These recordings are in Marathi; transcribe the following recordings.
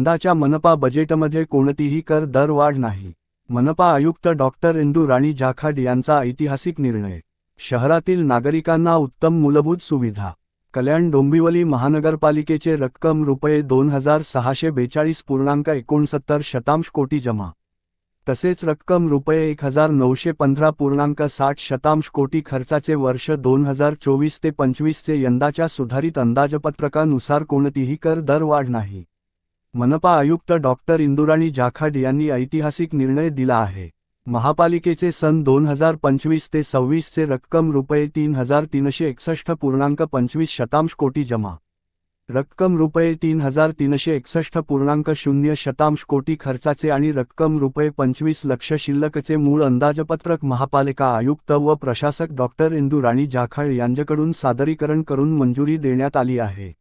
यंदाच्या मनपा बजेटमध्ये कोणतीही कर दरवाढ नाही. मनपा आयुक्त डॉक्टर इंदू राणी जाखड यांचा ऐतिहासिक निर्णय. शहरातील नागरिकांना उत्तम मूलभूत सुविधा. कल्याण डोंबिवली महानगरपालिकेचे रक्कम रुपये दोन हजार सहाशे बेचाळीस पूर्णांक एकोणसत्तर शतांश कोटी जमा. तसेच रक्कम रुपये एक हजार नऊशे पंधरा पूर्णांक साठ शतांश कोटी खर्चाचे वर्ष दोन हजार चोवीस ते पंचवीसचे यंदाच्या सुधारित अंदाजपत्रकानुसार कोणतीही कर दरवाढ नाही. मनपा आयुक्त डॉक्टर इंदुराणी जाखाड यांनी ऐतिहासिक निर्णय दिला आहे. महापालिकेचे सन दोन हजार पंचवीस ते सव्वीसचे रक्कम रुपये तीन हजार तीनशे एकसष्ट पूर्णांक पंचवीस शतांश कोटी जमा. रक्कम रुपये तीन हजार तीनशे एकसष्ट पूर्णांक शून्य शतांश कोटी खर्चाचे आणि रक्कम रुपये पंचवीस लक्ष शिल्लकचे मूळ अंदाजपत्रक महापालिका आयुक्त व प्रशासक डॉक्टर इंदू राणी जाखळ यांच्याकडून सादरीकरण करून मंजुरी देण्यात आली आहे.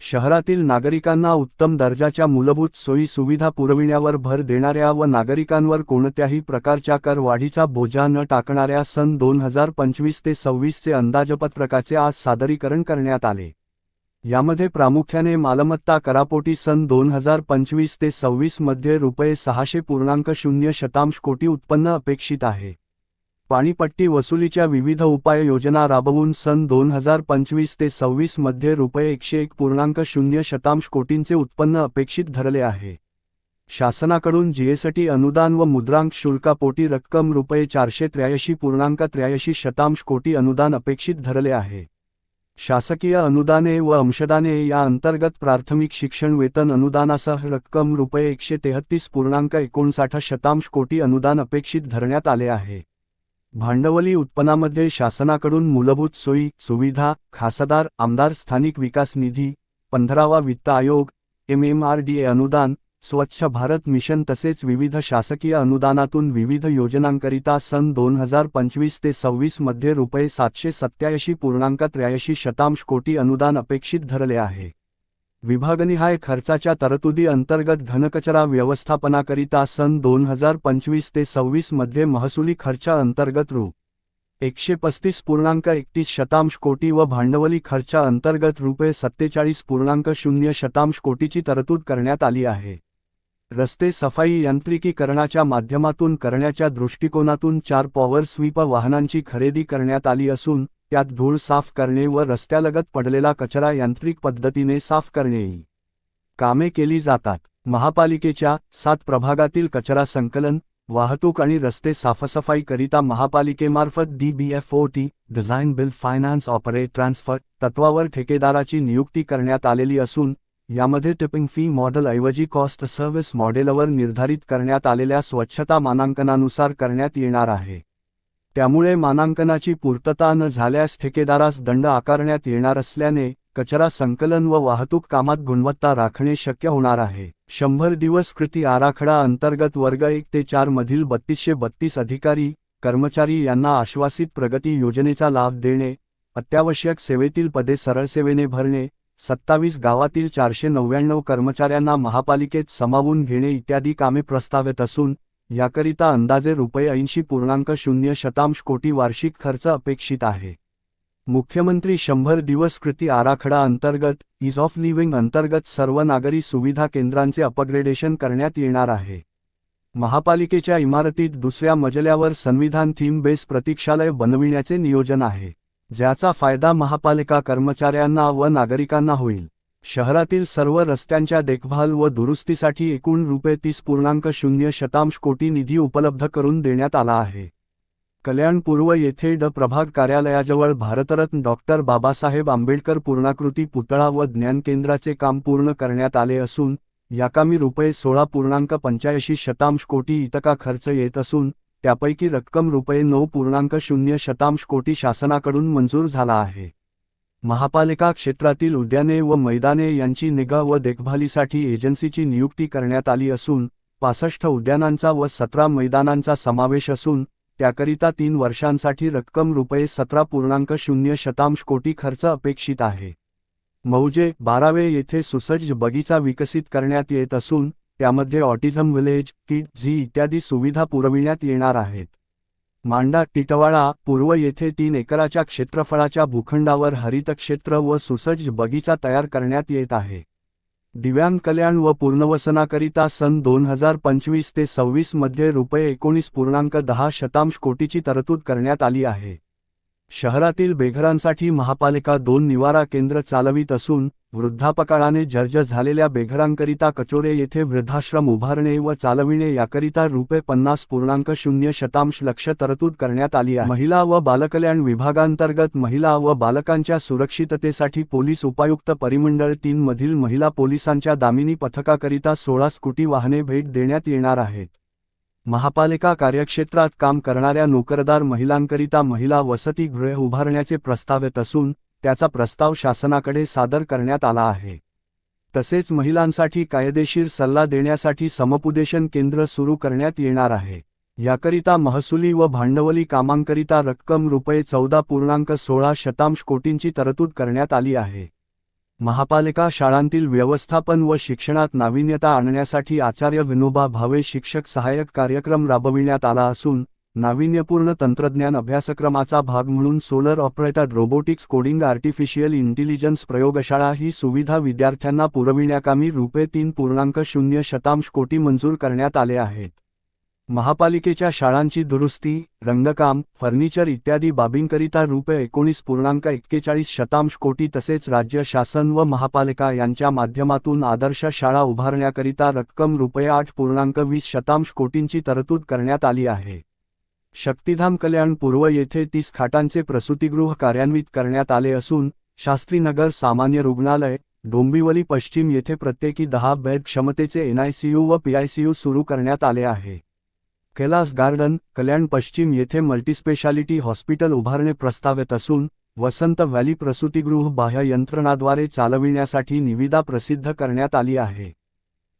शहरातील नागरिकांना उत्तम दर्जाच्या मूलभूत सोयी सुविधा पुरविण्यावर भर देणाऱ्या व नागरिकांवर कोणत्याही प्रकारच्या कर वाढीचा बोजा न टाकणाऱ्या सन दोन हजार पंचवीस ते सव्वीसचे अंदाजपत्रकाचे आज सादरीकरण करण्यात आले. यामध्ये प्रामुख्याने मालमत्ता करापोटी सन दोन हजार पंचवीस ते सव्वीसमध्ये रुपये सहाशे पूर्णांक शून्य शतांश कोटी उत्पन्न अपेक्षित आहे. पाणीपट्टी वसुलीच्या विविध उपाययोजना राबवून सन दोन हजार पंचवीस ते सव्वीसमध्ये रुपये एकशे एक पूर्णांक शून्य शतांश कोटींचे उत्पन्न अपेक्षित धरले आहे. शासनाकडून जीएसटी अनुदान व मुद्रांक शुल्कापोटी रक्कम रुपये चारशे त्र्याऐंशी पूर्णांक त्र्याऐंशी शतांश कोटी अनुदान अपेक्षित धरले आहे. शासकीय अनुदाने व अंशदाने या अंतर्गत प्राथमिक शिक्षण वेतन अनुदानासह रक्कम रुपये एकशे तेहत्तीस पूर्णांक एकोणसाठ शतांश कोटी अनुदान अपेक्षित धरण्यात आले आहे. भांडवली उत्पन्नामध्ये शासनाकडून मूलभूत सोयी सुविधा खासदार आमदार स्थानिक विकास निधी पंधरावा वित्त आयोग M M R D A अनुदान स्वच्छ भारत मिशन तसेच विविध शासकीय अनुदानातून विविध योजनांकरिता सन दोन हजार पंचवीस ते सव्वीसमध्ये रुपये सातशे सत्याऐंशी पूर्णांक त्र्याऐंशी शतांश कोटी अनुदान अपेक्षित धरले आहे. विभागनिहाय खर्चाच्या तरतुदी अंतर्गत घनकचरा व्यवस्थापनाकरिता सन दोन हजार पंचवीस ते सव्वीसमध्ये महसुली खर्चा अंतर्गत रु. एकशे पस्तीस पूर्णांक एकतीस शतांश कोटी व भांडवली खर्चा अंतर्गत रुपये सत्तेचाळीस पूर्णांक शून्य शतांश कोटीची तरतूद करण्यात आली आहे. रस्ते सफाई यांत्रिकीकरणाच्या माध्यमातून करण्याच्या दृष्टिकोनातून चार पॉवर स्वीप वाहनांची खरेदी करण्यात आली असून त्यात धूळ साफ करणे व रस्त्यालगत पडलेला कचरा यांत्रिक पद्धतीने साफ करणे. कामे केली जातात. महापालिकेच्या सात प्रभागातील कचरा संकलन वाहतूक आणि रस्ते साफसफाईकरिता महापालिकेमार्फत DBFOT design build finance operate transfer तत्वावर ठेकेदाराची नियुक्ती करण्यात आलेली असून यामध्ये टिपिंग फी मॉडेलऐवजी कॉस्ट सर्व्हिस मॉडेलवर निर्धारित करण्यात आलेल्या स्वच्छता मानांकनानुसार करण्यात येणार आहे. त्यामुळे मानांकनाची पूर्तता न झाल्यास ठेकेदारास दंड आकारण्यात येणार असल्याने कचरा संकलन व वाहतूक कामात गुणवत्ता राखणे शक्य होणार आहे. शंभर दिवस कृती आराखडा अंतर्गत वर्ग एक ते चार मधील बत्तीसशे बत्तीस अधिकारी कर्मचारी यांना आश्वासित प्रगती योजनेचा लाभ देणे अत्यावश्यक सेवेतील पदे सरळ सेवेने भरणे सत्तावीस गावातील चारशे नव्याण्णव कर्मचाऱ्यांना महापालिकेत समावून घेणे इत्यादी कामे प्रस्तावित असून याकरिता अंदाजे रुपये ऐंशी पूर्णांक शून्य शतांश कोटी वार्षिक खर्च अपेक्षित आहे. मुख्यमंत्री शंभर दिवस कृती आराखडा अंतर्गत इज ऑफ लिव्हिंग अंतर्गत सर्व नागरी सुविधा केंद्रांचे अपग्रेडेशन करण्यात येणार आहे. महापालिकेच्या इमारतीत दुसऱ्या मजल्यावर संविधान थीम बेस प्रतीक्षालय बनविण्याचे नियोजन आहे ज्याचा फायदा महापालिका कर्मचाऱ्यांना व नागरिकांना होईल. शहरातील सर्व रस्त्यांच्या देखभाल व दुरुस्तीसाठी एकूण रुपये तीस पूर्णांक शून्य शतांश कोटी निधी उपलब्ध करून देण्यात आला आहे. कल्याण पूर्व येथे ड प्रभाग कार्यालयाजवळ भारतरत्न डॉक्टर बाबासाहेब आंबेडकर पूर्णाकृती पुतळा व ज्ञान केंद्राचे काम पूर्ण करण्यात आले असून याकामी रुपये सोळा पूर्णांक पंच्याऐंशी शतांश कोटी इतका खर्च येत असून त्यापैकी रक्कम रुपये नऊ पूर्णांक शून्य शतांश कोटी शासनाकडून मंजूर झाला आहे. महापालिका क्षेत्रातील उद्याने व मैदाने यांची निगा व देखभालीसाठी एजन्सीची नियुक्ती करण्यात आली असून पासष्ट उद्यानांचा व सतरा मैदानांचा समावेश असून त्याकरिता तीन वर्षांसाठी रक्कम रुपये सतरा पूर्णांक शून्य शतांश कोटी खर्च अपेक्षित आहे. मौजे बारावे येथे सुसज्ज बगीचा विकसित करण्यात येत असून त्यामध्ये ऑटिझम व्हिलेज किट झी इत्यादी सुविधा पुरविण्यात येणार आहेत. मांडा टिटवाळा पूर्व येथे तीन एकराच्या क्षेत्रफळाच्या भूखंडावर हरित क्षेत्र व सुसज्ज बगीचा तयार करण्यात येत आहे. दिव्यांग कल्याण व पूर्णवसनाकरिता सन दोन हजार पंचवीस ते सव्वीसमध्ये रुपये एकोणीस पूर्णांक दहा शतांश कोटीची तरतूद करण्यात आली आहे. शहरातील बेघरांसाठी महापालिका दोन निवारा केंद्र चालवित असून वृद्धापकाळाने जर्ज झालेल्या बेघरांकरिता कचोरे येथे वृद्धाश्रम उभारणे व चालविणे याकरिता रुपये पन्नास पूर्णांक शून्य शतांश लक्ष तरतूद करण्यात आली आहे. महिला व बालकल्याण विभागांतर्गत महिला व बालकांच्या सुरक्षिततेसाठी पोलीस उपायुक्त परिमंडळ तीन मधील महिला पोलिसांच्या दामिनी पथकाकरिता सोळा स्कूटी वाहने भेट देण्यात येणार आहेत. महापालिका कार्यक्षेत्रात काम करणाऱ्या नोकरदार महिलांकरिता महिला वसतिगृहे उभारण्याचे प्रस्ताव येत असून त्याचा प्रस्ताव शासनाकडे सादर करण्यात आला आहे. तसेच महिलांसाठी कायदेशीर सल्ला देण्यासाठी समुपदेशन केंद्र सुरू करण्यात येणार आहे. याकरिता महसुली व भांडवली कामांकरिता रक्कम रुपये चौदा पूर्णांक सोळा शतांश कोटींची तरतूद करण्यात आली आहे. महापालिका शाळांतील व्यवस्थापन व शिक्षणात नाविन्यता आणण्यासाठी आचार्य विनोबा भावे शिक्षक सहाय्यक कार्यक्रम राबविण्यात आला असून नाविन्यपूर्ण तंत्रज्ञान अभ्यासक्रमाचा भाग म्हणून solar operator robotics coding artificial intelligence प्रयोगशाळा ही सुविधा विद्यार्थ्यांना पुरविण्याकामी रुपये तीन पूर्णांक शून्य शतांश कोटी मंजूर करण्यात आले आहेत. महापालिकेच्या शाळांची दुरुस्ती रंगकाम फर्निचर इत्यादी बाबींकरिता रुपये एकोणीस पूर्णांक एक्केचाळीस शतांश कोटी तसेच राज्य शासन व महापालिका यांच्या माध्यमातून आदर्श शाळा उभारण्याकरिता रक्कम रुपये आठ पूर्णांक वीस शतांश कोटींची तरतूद करण्यात आली आहे. शक्तिधाम कल्याण पूर्व येथे तीस खाटांचे प्रसूतिगृह कार्यान्वित करण्यात आले असून शास्त्रीनगर सामान्य रुग्णालय डोंबिवली पश्चिम येथे प्रत्येकी दहा बेड क्षमतेचे एनआयसीयू व पीआयसीयू सुरू करण्यात आले आहे. कैलास गार्डन कल्याण पश्चिम येथे मल्टीस्पेशालिटी हॉस्पिटल उभारणे प्रस्तावित असून वसंत व्हॅली प्रसूतिगृह बाह्य यंत्रणाद्वारे चालविण्यासाठी निविदा प्रसिद्ध करण्यात आली आहे.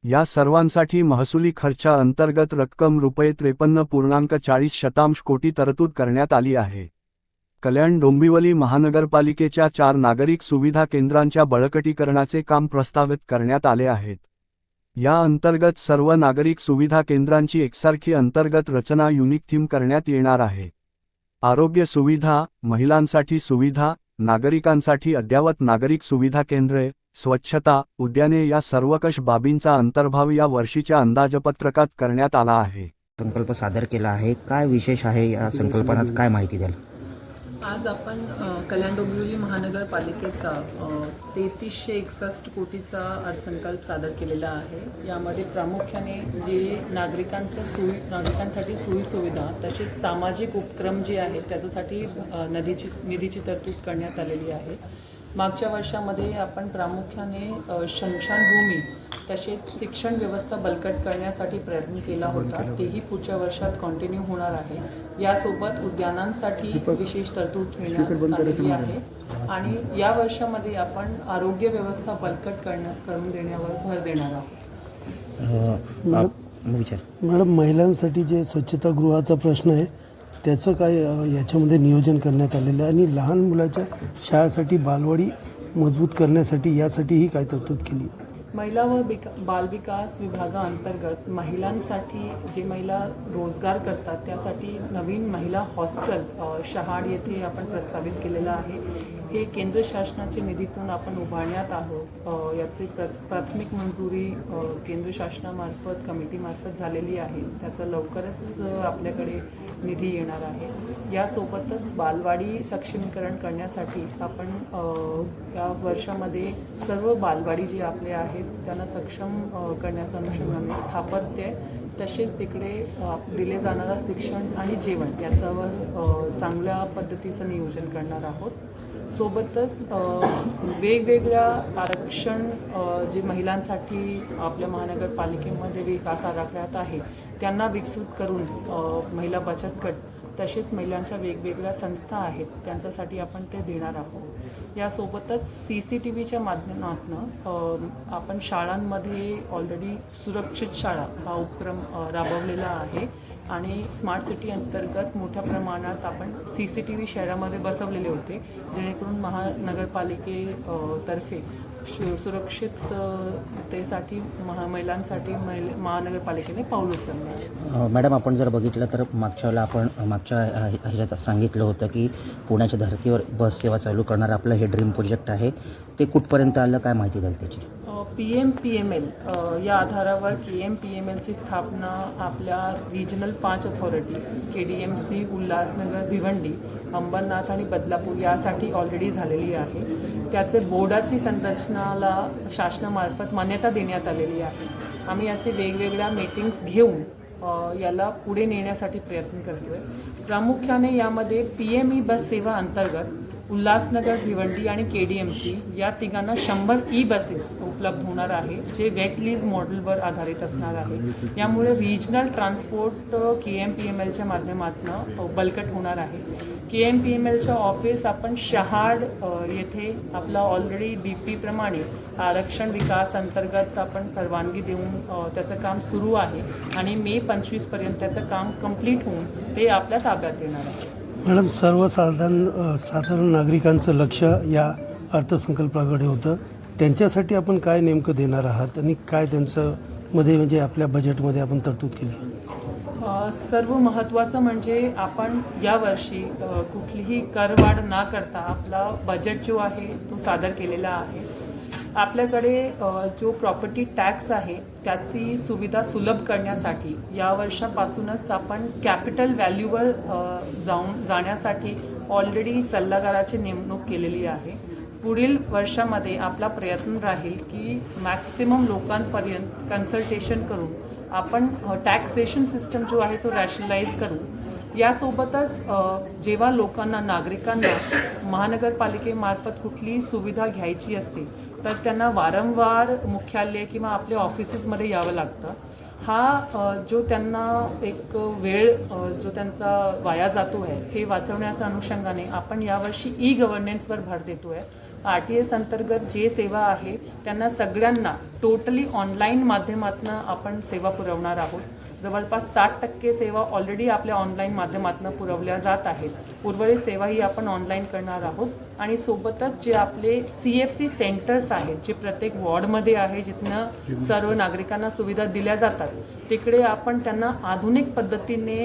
या सर्वांसाठी महसुली खर्चा अंतर्गत रक्कम रुपये त्रेपन्न पूर्णांक चाळीस शतांश कोटी तरतूद करण्यात आली आहे. कल्याण डोंबिवली महानगरपालिकेच्या चार नागरिक सुविधा केंद्रांच्या बळकटीकरणाचे काम प्रस्तावित करण्यात आले आहेत. या अंतर्गत सर्व नागरिक सुविधा केंद्रांची एकसारखी अंतर्गत रचना युनिक थीम करण्यात येणार आहे. आरोग्य सुविधा महिलांसाठी सुविधा नागरिकांसाठी अद्ययावत नागरिक सुविधा केंद्रे स्वच्छता उद्याने या सर्वकष बाबींचा अंतर्भाव या वर्षीच्या अंदाजपत्रकात करण्यात आला आहे. संकल्प सादर केला आहे. काय विशेष आहे या संकल्पनात? काय माहिती द्याल? आज आपण कल्याण डोंबिवली महानगरपालिकेचा तेहतीसशे एकसष्ट कोटीचा अर्थसंकल्प सादर केलेला आहे. यामध्ये प्रामुख्याने जे नागरिकांचं सोयी नागरिकांसाठी सोयीसुविधा तसेच सामाजिक उपक्रम जे आहेत त्याच्यासाठी नदीची निधीची तरतूद करण्यात आलेली आहे. मागच्या वर्षामध्ये आपण प्रामुख्याने शमशानभूमी तसेच शिक्षण व्यवस्था बलकट करण्यासाठी प्रयत्न केला होता. तेही पुढच्या वर्षात कंटिन्यू होणार आहे. यासोबत उद्यानांसाठी विशेष तरतूद आलेली आहे. आणि या वर्षामध्ये आपण आरोग्य व्यवस्था बलकट करण्या करून देण्यावर भर देणार आहोत. मॅडम महिलांसाठी जे स्वच्छतागृहाचा प्रश्न आहे त्याचं काय याच्यामध्ये नियोजन करण्यात आलेलं आहे? आणि लहान मुलाच्या शाळेसाठी बालवाडी मजबूत करण्यासाठी यासाठीही काय तरतूद केली? महिला व बिका बालविकास विभागाअंतर्गत महिलांसाठी जे महिला रोजगार करतात त्यासाठी नवीन महिला हॉस्टेल शहाड येथे आपण प्रस्तावित केलेलं आहे. हे केंद्र शासनाच्या निधीतून आपण उभारण्यात आहोत. याची प्र प्राथमिक मंजुरी केंद्र शासनामार्फत कमिटीमार्फत झालेली आहे. त्याचा लवकरच आपल्याकडे निधी येणार आहे. यासोबतच बालवाडी सक्षमीकरण करण्यासाठी आपण या वर्षामध्ये सर्व बालवाडी जे आपले आहेत त्यांना सक्षम करण्याचा करण्याच्या अनुषंगाने स्थापत्य तसेच तिकडे दिले जाणारा शिक्षण आणि जेवण याच्यावर चांगल्या पद्धतीचं नियोजन करणार आहोत. सोबतच वेगवेगळ्या आरक्षण जे महिलांसाठी आपल्या महानगरपालिकेमध्ये विकास आराखड्यात आहे त्यांना विकसित करून महिला बचत गट तसेच महिलांच्या वेगवेगळ्या संस्था आहेत त्यांच्यासाठी आपण ते देणार आहोत. यासोबतच सी सी टी व्हीच्या माध्यमातून आपण शाळांमध्ये ऑलरेडी सुरक्षित शाळा हा उपक्रम राबवलेला आहे आणि स्मार्ट सिटी अंतर्गत मोठ्या प्रमाणात आपण सी सी टी व्ही शहरामध्ये बसवलेले होते जेणेकरून महानगरपालिके तर्फे सुरक्षिततेसाठी महा महिलांसाठी महिला महानगरपालिकेने पाऊल उचलले. मॅडम आपण जर बघितलं तर मागच्या वेळेला आपण मागच्या ह्याच्यात सांगितलं होतं की पुण्याच्या धर्तीवर बस सेवा चालू करणार आपलं हे ड्रीम प्रोजेक्ट आहे. ते कुठपर्यंत आलं? काय माहिती द्याल त्याची? P M P M L या आधारावर के एम पी एम एलची स्थापना आपल्या रिजनल पाच authority K D M C Ulhasnagar Bhiwandi Ambernath आणि बदलापूर यासाठी ऑलरेडी झालेली आहे. त्याचे बोर्डाची संरचनाला शासनामार्फत मान्यता देण्यात आलेली आहे. आम्ही याचे वेगवेगळ्या मीटिंग्स घेऊन याला पुढे नेण्यासाठी प्रयत्न करतो आहे प्रामुख्याने यामध्ये पी एम ई बस सेवा अंतर्गत उल्हासनगर भिवंडी आणि के डी एम सी या तिघांना शंभर ई बसेस उपलब्ध होणार आहे जे वेट लीज मॉडेलवर आधारित असणार आहे. यामुळे regional transport K M P M एलच्या माध्यमातून बलकट होणार आहे. के एम पी एम एलचं ऑफिस आपण शहाड येथे आपला ऑलरेडी बी पीप्रमाणे आरक्षण विकास अंतर्गत आपण परवानगी देऊन त्याचं काम सुरू आहे आणि मे पंचवीसपर्यंत त्याचं काम कंप्लीट होऊन ते आपल्या ताब्यात येणार आहे. मॅडम सर्वसाधारण साधारण नागरिकांचं लक्ष या अर्थसंकल्पाकडे होतं. त्यांच्यासाठी आपण काय नेमकं देणार आहात आणि काय त्यांचं मध्ये म्हणजे आपल्या बजेटमध्ये आपण तरतूद केली? सर्व महत्त्वाचं म्हणजे आपण यावर्षी कुठलीही करवाढ न करता आपला बजेट जो आहे तो सादर केलेला आहे. आपल्याकडे जो प्रॉपर्टी टॅक्स आहे त्याची सुविधा सुलभ करण्यासाठी या वर्षापासूनच आपण कॅपिटल व्हॅल्यूवर जाऊन जाण्यासाठी ऑलरेडी सल्लागाराची नेमणूक केलेली आहे. पुढील वर्षामध्ये आपला प्रयत्न राहील की मॅक्सिमम लोकांपर्यंत कन्सल्टेशन करून आपण टॅक्सेशन सिस्टम जो आहे तो रॅशनलाइज करू. यासोबतच जेव्हा लोकांना नागरिकांना महानगरपालिकेमार्फत कुठलीही सुविधा घ्यायची असते तर त्यांना वारंवार मुख्यालय किंवा आपल्या ऑफिसेसमध्ये यावं लागतं. हा जो त्यांना एक वेळ जो त्यांचा वाया जातो आहे हे वाचवण्याच्या अनुषंगाने आपण यावर्षी ई गव्हर्नन्सवर भर देतो आहे आर टी एस अंतर्गत जे सेवा आहे त्यांना सगळ्यांना टोटली ऑनलाईन माध्यमातून आपण सेवा पुरवणार आहोत. जवळपास साठ टक्के सेवा ऑलरेडी आपल्या ऑनलाईन माध्यमातून पुरवल्या जात आहेत. उर्वरित सेवा ही आपण ऑनलाईन करणार आहोत. आणि सोबतच जे आपले सी एफ सी सेंटर्स आहेत जे प्रत्येक वॉर्डमध्ये आहे जिथनं सर्व नागरिकांना सुविधा दिल्या जातात तिकडे आपण त्यांना आधुनिक पद्धतीने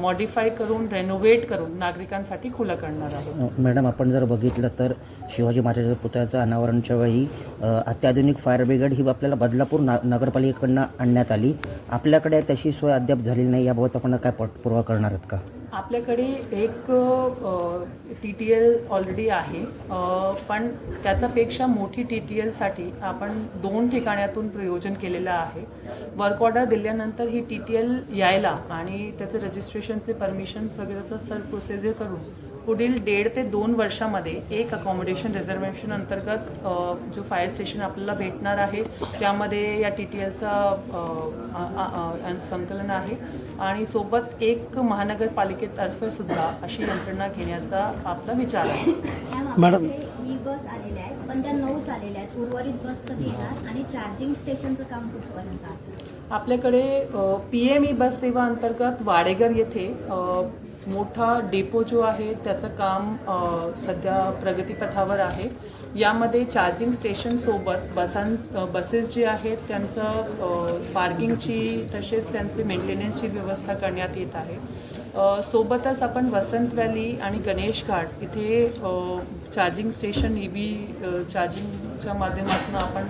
मॉडिफाय करून रेनोव्हेट करून नागरिकांसाठी खुलं करणार आहोत. मॅडम आपण जर बघितलं तर शिवाजी महाराजांच्या पुतळ्याचं अनावरणच्या वेळी अत्याधुनिक फायर ब्रिगेड ही आपल्याला बदलापूर ना नगरपालिकेकडनं आणण्यात आली. आपल्याकडे तशी सोय अद्याप झालेली नाही याबाबत आपण काय पाठपुरावा करणार आहात का? आपल्याकडे एक टी टी एल ऑलरेडी आहे. पण त्याच्यापेक्षा मोठी टी टी एलसाठी आपण दोन ठिकाण्यातून प्रयोजन केलेलं आहे. वर्क ऑर्डर दिल्यानंतर ही टी टी एल यायला आणि त्याचं रजिस्ट्रेशनचे परमिशन्स वगैरेचं सर प्रोसिजर करून पुढील दीड ते दोन वर्षामध्ये एक अकॉमोडेशन रिझर्वेशन अंतर्गत जो फायर स्टेशन आपल्याला भेटणार आहे त्यामध्ये या टी टी एलचं संकलन आहे. आणि सोबत एक महानगरपालिकेतर्फे सुद्धा अशी यंत्रणा घेण्याचा आपला विचार आहे. मॅडम. ही बस आलेल्या आहेत पण त्या नऊच आलेल्या आहेत. उर्वरित बस कधी येणार आणि चार्जिंग स्टेशनचं काम कुठपर्यंत आहे? आपल्याकडे पी एम ई बस सेवा अंतर्गत वाडेगर येथे अ, मोठा डेपो जो आहे त्याचं काम अ, सध्या प्रगतीपथावर आहे. यामध्ये चार्जिंग स्टेशनसोबत बसां बसेस जे आहेत त्यांचं पार्किंगची तसेच त्यांची मेंटेनन्सची व्यवस्था करण्यात येत आहे. सोबतच आपण वसंत व्हॅली आणि गणेश घाट इथे चार्जिंग स्टेशन ई व्ही चार्जिंगच्या माध्यमातून आपण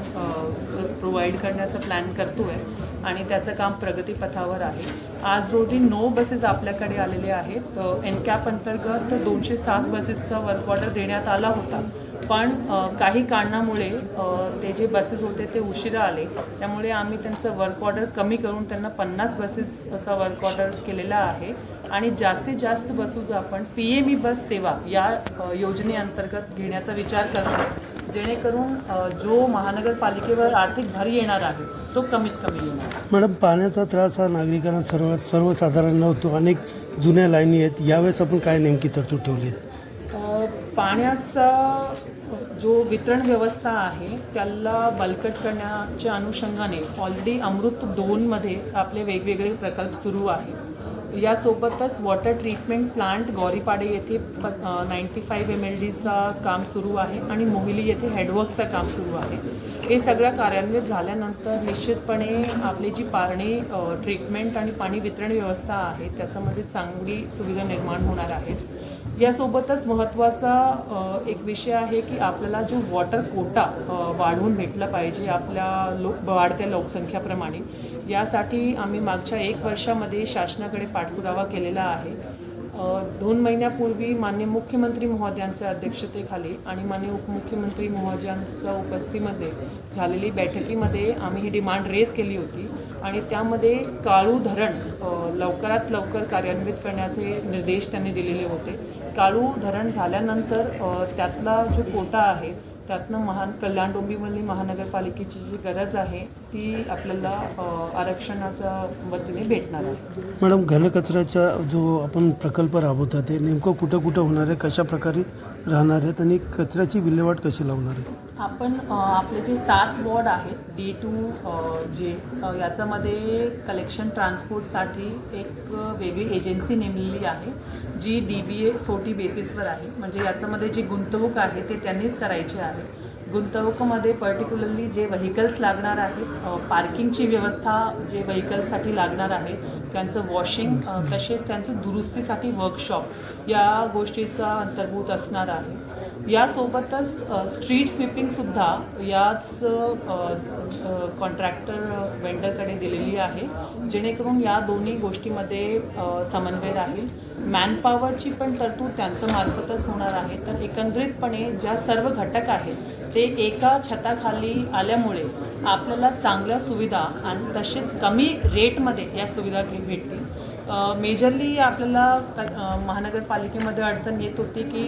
प्रोव्हाइड करण्याचा प्लॅन करतो आहे आणि त्याचं काम प्रगतीपथावर आहे. आज रोजी नऊ बसेस आपल्याकडे आलेले आहेत. एनकॅप अंतर्गत दोनशे सात बसेसचा वर्क ऑर्डर देण्यात आला होता. पण काही कारणामुळे ते जे बसेस होते ते उशिरा आले. त्यामुळे आम्ही त्यांचं वर्क ऑर्डर कमी करून त्यांना पन्नास बसेसचा वर्क ऑर्डर केलेला आहे. आणि जास्तीत जास्त बसेस आपण पी एम ई बस सेवा या योजनेअंतर्गत घेण्याचा विचार करतो. जेणेकरून जो महानगरपालिकेवर आर्थिक भर येणार आहे तो कमीत कमी येणार मॅडम पाण्याचा त्रास हा नागरिकांना सर्व सर्वसाधारण नव्हतो. अनेक जुन्या लाईनी आहेत. यावेळेस आपण काय नेमकी तरतूद ठेवली? पाण्याचा जो वितरण व्यवस्था आहे त्याला बलकट करण्याच्या अनुषंगाने ऑलरेडी अमृत दोनमध्ये आपले वेगवेगळे प्रकल्प सुरू आहेत. यासोबतच वॉटर ट्रीटमेंट प्लांट गौरीपाडे येथे प नाईंटी फाईव्ह एम एल डीचा काम सुरू आहे आणि मोहिली येथे हेडवर्कचं काम सुरू आहे. हे सगळं कार्यान्वित झाल्यानंतर निश्चितपणे आपली जी पाणी ट्रीटमेंट आणि पाणी वितरण व्यवस्था आहे त्याच्यामध्ये चांगली सुविधा निर्माण होणार आहेत यासोबतच महत्त्वाचा एक विषय आहे की आपल्याला जो वॉटर कोटा वाढवून भेटला पाहिजे आपल्या लोक वाढत्या लोकसंख्याप्रमाणे. यासाठी आम्ही मागच्या एक वर्षामध्ये शासनाकडे पाठपुरावा केलेला आहे. दोन महिन्यापूर्वी मान्य मुख्यमंत्री महोदयांच्या अध्यक्षतेखाली आणि मान्य उपमुख्यमंत्री महोदयांच्या उपस्थितीमध्ये झालेली बैठकीमध्ये आम्ही ही डिमांड रेज केली होती आणि त्यामध्ये काळू धरण लवकरात लवकर कार्यान्वित करण्याचे निर्देश त्यांनी दिलेले होते. काळू धरण झाल्यानंतर त्यातला जो कोटा आहे त्यातनं महान कल्याण डोंबिवली महानगरपालिकेची जी गरज आहे ती आपल्याला आरक्षणाच्या वतीने भेटणार आहे. मॅडम घनकचऱ्याचा जो आपण प्रकल्प राबवतात ते नेमकं कुठं कुठं होणार आहे? कशा प्रकारे राहणार आहेत आणि कचऱ्याची विल्हेवाट कशी लावणार आहेत? आपण अ, आपले जे सात वॉर्ड आहेत डी टू जे अ, याच्यामध्ये कलेक्शन ट्रान्सपोर्टसाठी एक अ, वेगळी एजन्सी नेमलेली आहे जी डी बी ए फोर्टी बेसिसवर आहे. म्हणजे याच्यामध्ये जी गुंतवणूक आहे ते त्यांनीच करायची आहे. गुंतवणुकीमध्ये पर्टिक्युलरली जे व्हेकल्स लागणार आहेत पार्किंगची व्यवस्था जे व्हेकल्ससाठी लागणार आहे त्यांचं वॉशिंग तसेच त्यांचं दुरुस्तीसाठी वर्कशॉप या गोष्टीचा अंतर्भूत असणार आहे. यासोबतच स्ट्रीट स्वीपिंगसुद्धा याच कॉन्ट्रॅक्टर वेंडरकडे दिलेली आहे जेणेकरून या दोन्ही गोष्टीमध्ये समन्वय राहील. मॅनपॉवरची पण तरतूद त्यांचं मार्फतच होणार आहे. तर एकंदरीतपणे ज्या सर्व घटक आहेत ते एका छताखाली आल्यामुळे आपल्याला चांगल्या सुविधा आणि तसेच कमी रेटमध्ये या सुविधा भेटतील. मेजरली आपल्याला क महानगरपालिकेमध्ये अडचण येत होती की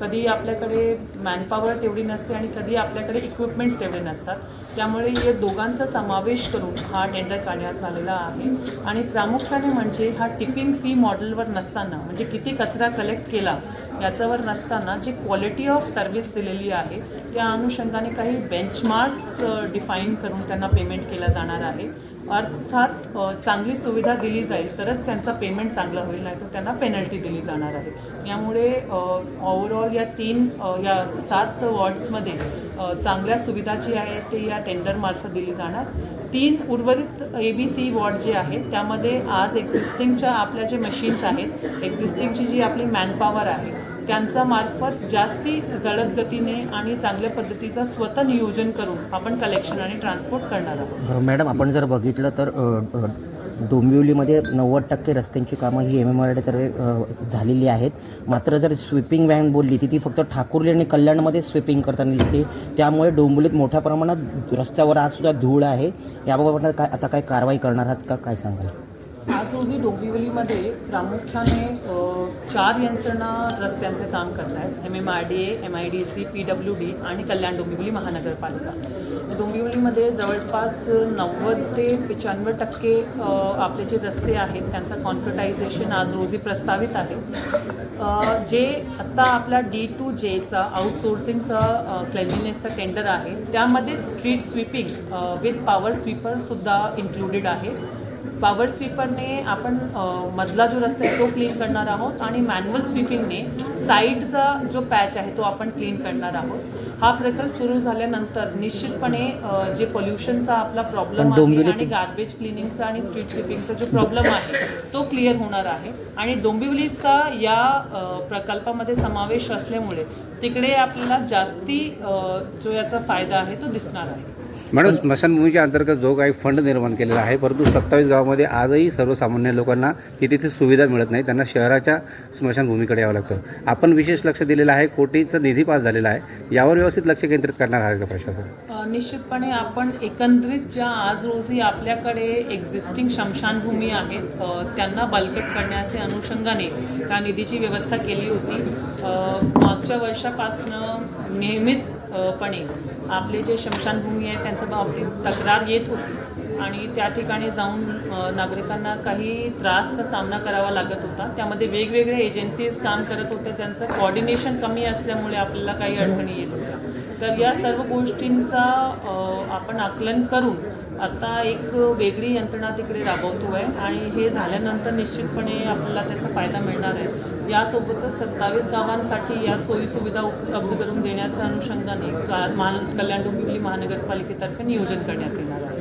कधी आपल्याकडे मॅनपॉवर तेवढी नसते आणि कधी आपल्याकडे इक्विपमेंट्स तेवढे नसतात. त्यामुळे या दोघांचा समावेश करून हा टेंडर काढण्यात आलेला आहे. आणि प्रामुख्याने म्हणजे हा टिपिंग फी मॉडेलवर नसताना म्हणजे किती कचरा कलेक्ट केला याच्यावर नसताना जी क्वालिटी ऑफ सर्व्हिस दिलेली आहे त्या अनुषंगाने काही बेंचमार्क्स डिफाईन करून त्यांना पेमेंट केला जाणार आहे. अर्थात चांगली सुविधा दिली जाईल तरच त्यांचा पेमेंट चांगला होईल नाही तर त्यांना पेनल्टी दिली जाणार आहे. यामुळे ओव्हरऑल या तीन या सात वॉर्ड्समध्ये चांगल्या सुविधा जी आहे ते या टेंडरमार्फत दिली जाणार. तीन उर्वरित ए बी सी वॉर्ड जे आहेत त्यामध्ये आज एक्झिस्टिंगच्या आपल्या जे मशीन्स आहेत एक्झिस्टिंगची जी आपली मॅनपॉवर आहे त्यांचा मार्फत जास्ती जलद गतीने आणि चांगल्या पद्धतीचं स्वतः नियोजन करून आपण कलेक्शन आणि ट्रान्सपोर्ट करणार आहोत. मॅडम आपण जर बघितलं तर डोंबिवलीमध्ये नव्वद टक्के रस्त्यांची कामं ही एम एम आर डीतर्फे झालेली आहेत. मात्र जर स्वीपिंग व्हॅन बोलली ती ती फक्त ठाकुर्ली आणि कल्याणमध्ये स्वीपिंग करताना दिसते. त्यामुळे डोंबिवलीत मोठ्या प्रमाणात रस्त्यावर आजसुद्धा धूळ आहे. याबाबत काय आता काय कारवाई करणार आहात का? काय सांगाल? आज रोजी डोंबिवलीमध्ये प्रामुख्याने चार यंत्रणा रस्त्यांचे काम करत आहेत M M R D A M I D C P W D आणि कल्याण डोंबिवली महानगरपालिका. डोंबिवलीमध्ये जवळपास नव्वद ते पंच्याण्णव टक्के आपले जे रस्ते आहेत त्यांचं कॉन्क्रिटायझेशन आज रोजी प्रस्तावित आहे. जे आत्ता आपला डी टू जेचा आउटसोर्सिंगचा क्लेनलीनेसचा टेंडर आहे त्यामध्ये स्ट्रीट स्वीपिंग विथ पॉवर स्वीपरसुद्धा इन्क्लुडेड आहे. पॉवर स्वीपरने आपण मधला जो रस्ता आहे तो क्लीन करणार आहोत आणि मॅन्युअल स्वीपिंगने साईडचा जो पॅच आहे तो आपण क्लीन करणार आहोत. हा प्रकल्प सुरू झाल्यानंतर निश्चितपणे जे पोल्युशनचा आपला प्रॉब्लेम आहे आणि गार्बेज क्लिनिंगचा आणि स्ट्रीट स्वीपिंगचा जो प्रॉब्लेम आहे तो क्लिअर होणार आहे. आणि डोंबिवलीचा या प्रकल्पामध्ये समावेश असल्यामुळे तिकडे आपल्याला जास्ती जो याचा फायदा आहे तो दिसणार आहे. मॅडम स्मशानभूमीच्या अंतर्गत जो काही फंड निर्माण केलेला आहे परंतु सत्तावीस गावामध्ये आजही सर्वसामान्य लोकांना की तिथे सुविधा मिळत नाही त्यांना शहराच्या स्मशानभूमीकडे यावं लागतं. आपण विशेष लक्ष दिलेलं आहे कोटीचं निधी पास झालेला आहे. यावर व्यवस्थित लक्ष केंद्रित करणार आहे का प्रशासन? निश्चितपणे आपण एकंदरीत ज्या आज रोजी आपल्याकडे एक्झिस्टिंग शमशानभूमी आहेत त्यांना बलकट करण्याचे अनुषंगाने त्या निधीची व्यवस्था केली होती. मागच्या वर्षापासनं पणे आपले जे शमशानभूमी आहे त्यांचं बाबतीत तक्रार येत होती. आणि त्या ठिकाणी जाऊन नागरिकांना काही त्रासचा सामना करावा लागत होता. त्यामध्ये वेगवेगळ्या एजन्सीज काम करत होत्या ज्यांचं कॉर्डिनेशन कमी असल्यामुळे आपल्याला काही अडचणी येत होत्या. तर या सर्व गोष्टींचा आपण आकलन करून आता एक वेगळी यंत्रणा तिकडे राबवतो आहे आणि हे झाल्यानंतर निश्चितपणे आपल्याला त्याचा फायदा मिळणार आहे. यासोबतच सत्तावीस गावांसाठी या सोयीसुविधा उपलब्ध करून देण्याच्या अनुषंगाने का महा कल्याण डोंबिवली महानगरपालिकेतर्फे नियोजन करण्यात येणार आहे.